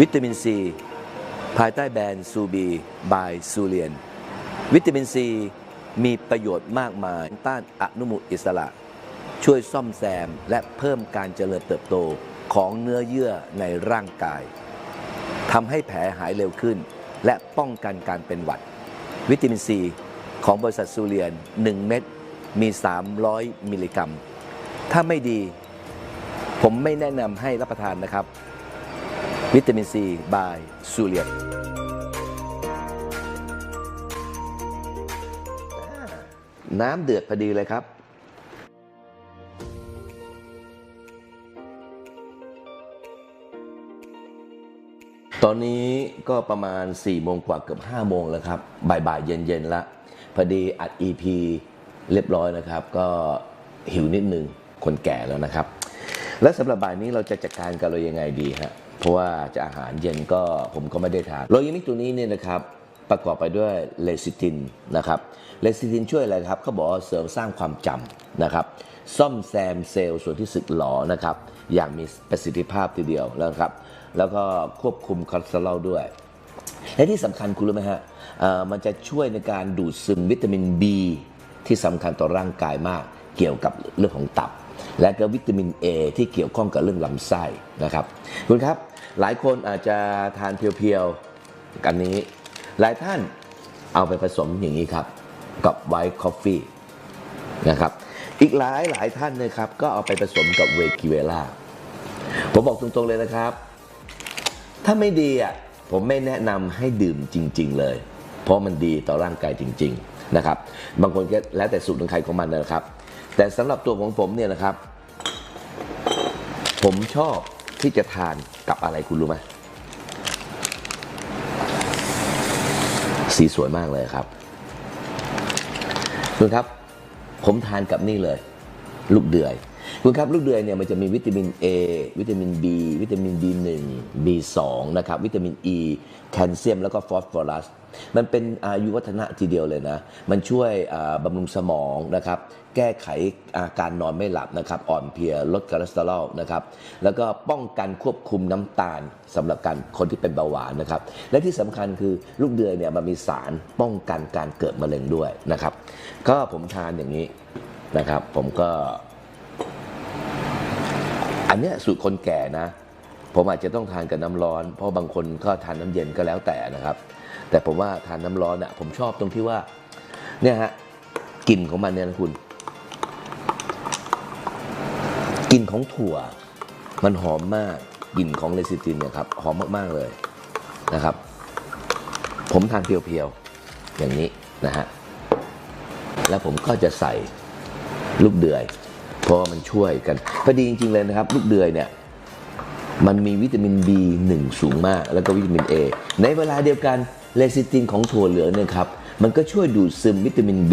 วิตามินซี ภายใต้แบรนด์ซูบีบายซูเลียน วิตามินซีมีประโยชน์มากมายต้านอนุมูลอิสระ ช่วยซ่อมแซมและเพิ่มการเจริญเติบโตของเนื้อเยื่อในร่างกายทำให้แผลหายเร็วขึ้น และป้องกันการเป็นหวัด วิตามินซีของบริษัทซูเลียน 1 เม็ดมี 300 มิลลิกรัม ถ้าไม่ดี ผมไม่แนะนำให้รับประทานนะครับ วิตามินซีบายซูเลียนน้ำเดือดพอดีเลยครับ ตอนนี้ก็ประมาณ4ี่โมงกว่าเกือบ5้าโมงแล้วครับ บ่ายๆ เย็นๆ ละ พอดีอัด EP เรียบร้อยนะครับ ก็หิวนิดนึง คนแก่แล้วนะครับ และสำหรับบ่ายนี้เราจะจัดการกับเรายังไงดีฮะเพราะว่าจะอาหารเย็นก็ผมก็ไม่ได้ทานโรยมิกตัวนี้เนี่ยนะครับประกอบไปด้วยเลซิตินนะครับเลซิตินช่วยอะไรครับเขาบอกเสริมสร้างความจำนะครับซ่อมแซมเซลล์ส่วนที่สึกหรอนะครับอย่างมีประสิทธิภาพทีเดียวแล้วครับ แล้วก็ควบคุมคอเลสเตอรอลด้วย และที่สำคัญคุณรู้ไหมฮะมันจะช่วยในการดูดซึมวิตามิน B ที่สำคัญต่อร่างกายมากเกี่ยวกับเรื่องของตับ และก็วิตามิน A ที่เกี่ยวข้องกับเรื่องลำไส้นะครับคุณครับหลายคนอาจจะทานเพียวๆกันนี้ หลายท่านเอาไปผสมอย่างนี้ครับกับไวท์คอฟฟี่นะครับอีกหลายหลายท่านนะครับก็เอาไปผสมกับเวกิเวล่าผมบอกตรงๆเลยนะครับ ถ้าไม่ดีอะผมไม่แนะนำให้ดื่มจริง ๆ เลย เพราะมันดีต่อร่างกายจริง ๆ นะครับ บางคนก็แล้วแต่สูตรของใครของมันนะครับ แต่สำหรับตัวของผมเนี่ยนะครับ ผมชอบที่จะทานกับอะไรคุณรู้ไหมสีสวยมากเลยครับคุณครับผมทานกับนี่เลย ลูกเดือย คุณครับลูกเดือยเนี่ยมันจะมีวิตามิน A วิตามิน B วิตามิน B1 B2 นะครับ วิตามิน E แคลเซียมแล้วก็ฟอสฟอรัสมันเป็นอายุวัฒนะทีเดียวเลยนะ มันช่วยบำรุงสมองนะครับ แก้ไขอาการนอนไม่หลับนะครับ อ่อนเพลีย ลดคอเลสเตอรอลนะครับ แล้วก็ป้องกันควบคุมน้ำตาลสำหรับการคนที่เป็นเบาหวานนะครับ และที่สำคัญคือลูกเดือยเนี่ยมันมีสารป้องกันการเกิดมะเร็งด้วยนะครับ ก็ผมทานอย่างนี้นะครับ ผมก็ อันเนี้ยสูตรคนแก่นะ ผมอาจจะต้องทานกับน้ำร้อน เพราะบางคนก็ทานน้ำเย็นก็แล้วแต่นะครับ แต่ผมว่าทานน้ำร้อนอะผมชอบตรงที่ว่า เนี่ยฮะกลิ่นของมันเนี่ยนะคุณกลิ่นของถั่ว มันหอมมากกลิ่นของเลซิตินเนี่ยครับหอมมากๆเลยนะครับ ผมทานเพียวๆอย่างนี้นะฮะแล้วผมก็จะใส่ลูกเดือย เพราะมันช่วยกันพอดีจริงๆเลยนะครับ ลูกเดือยเนี่ย มันมีวิตามิน B1 สูงมาก แล้วก็วิตามิน A ในเวลาเดียวกันเลซิตินของถั่วเหลืองเนี่ยครับ มันก็ช่วยดูดซึมวิตามิน B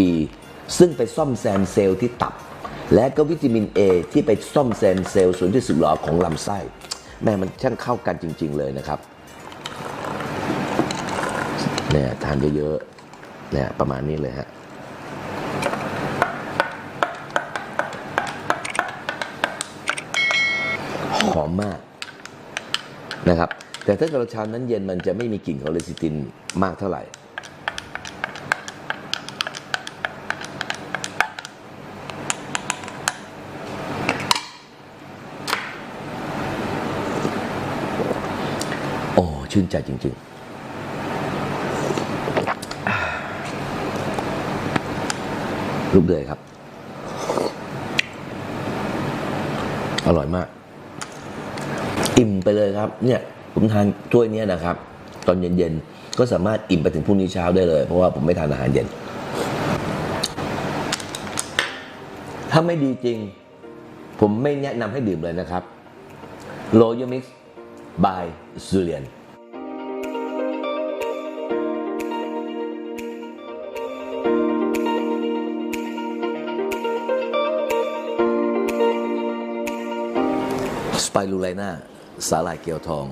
ซึ่งไปซ่อมแซมเซลล์ที่ตับ และก็วิตามิน A ที่ไปซ่อมแซมเซลล์ส่วนที่สึกหรอของลำไส้แม่มันช่างเข้ากันจริง ๆ เลยนะครับเนี่ยทานเยอะๆเนี่ยประมาณนี้เลยฮะ หอมมาก นะครับ แต่ถ้าเกิดเราชานั้นเย็นมันจะไม่มีกลิ่นของเลซิตินมากเท่าไหร่ โอ้ ชื่นใจจริง ๆลูกเดือยครับ อร่อยมาก อิ่มไปเลยครับเนี่ยผมทานถ้วยนี้นะครับ ตอนเย็นๆก็สามารถอิ่มไปถึงพรุ่งนี้เช้าได้เลย เพราะว่าผมไม่ทานอาหารเย็น ถ้าไม่ดีจริง ผมไม่แนะนำให้ดื่มเลยนะครับโลยมิกซ์บายซูเลียนสไปรูไลนา สาหร่ายเกียวทอง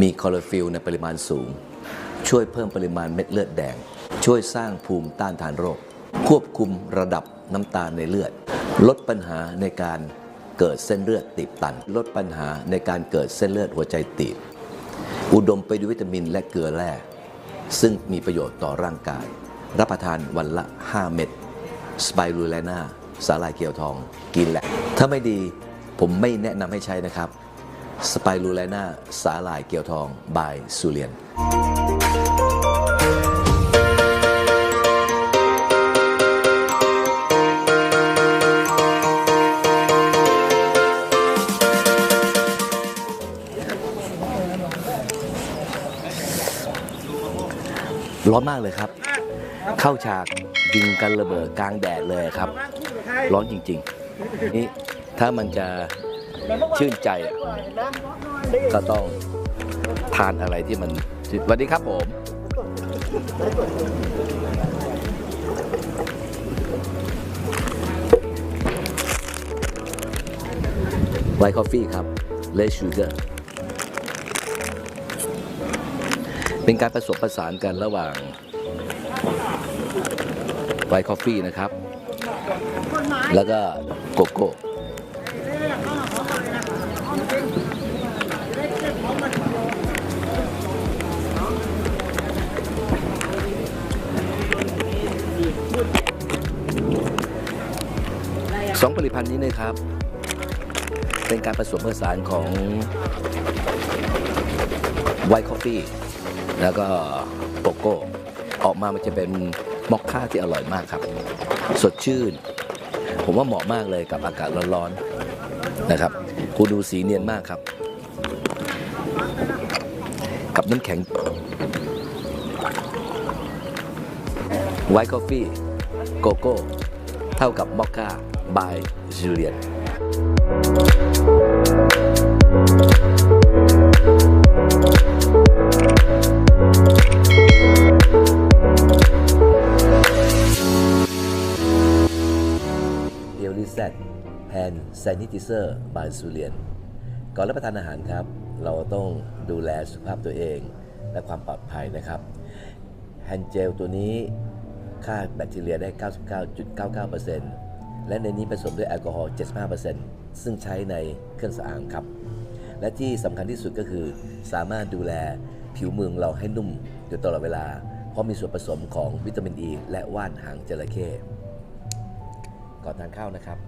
มีคลอโรฟิลในปริมาณสูง ช่วยเพิ่มปริมาณเม็ดเลือดแดง ช่วยสร้างภูมิต้านทานโรค ควบคุมระดับน้ำตาลในเลือด ลดปัญหาในการเกิดเส้นเลือดตีบตัน ลดปัญหาในการเกิดเส้นเลือดหัวใจตีบ อุดมไปด้วยวิตามินและเกลือแร่ซึ่งมีประโยชน์ต่อร่างกาย รับประทานวันละ 5 เม็ดสไปรูแลนาสาลายเกียวทองกินแหละ ถ้าไม่ดีผมไม่แนะนำให้ใช้นะครับ สไปรูแลนาสาหลายเกียวทองบายซูเลียน ร้อนมากเลยครับ เข้าฉากยิงกันระเบิดกลางแดดเลยครับ ร้อนจริง ๆ นี่ถ้ามันจะ ชื่นใจอะก็ต้องทานอะไรที่มันสวัสดีครับผมไวท์คอฟฟี่ครับเลชูเกอร์เป็นการผสมผสานกันระหว่างไวท์คอฟฟี่นะครับ แล้วก็โกโก้ สองผลิตภัณฑ์นี้นะครับ เป็นการผสมผสานของไวท์คอฟฟี่แล้วก็โกโก้ ออกมามันจะเป็นมอคค่าที่อร่อยมากครับ สดชื่น ผมว่าเหมาะมากเลยกับอากาศร้อนๆนะครับ คุณดูสีเนียนมากครับ กับน้ำแข็งไวท์ c อฟฟี่โกโก้ เท่ากับมอคค่า บายจูเลียนเอลลิแซดแฮนด์ a นิติเซอร์บายซูเลียนก่อนรับประทานอาหารครับ เราต้องดูแลสุขภาพตัวเองและความปลอดภัยนะครับแฮนเจลตัวนี้ฆ่าแบคทีเรียได้ 99.99% และในนี้ผสมด้วยแอลกอฮอล์ 75%ซึ่งใช้ในเครื่องสำอางครับ และที่สำคัญที่สุดก็คือ สามารถดูแลผิวมืองเราให้นุ่มอยู่ตลอดเวลา เพราะมีส่วนผสมของวิตามินอ e ีและว่านหางจระเข้ก่อนทานข้าวนะครับ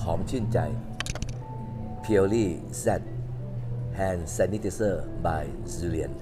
หอมชื่นใจ p u r e Z Hand Sanitizer by Zulian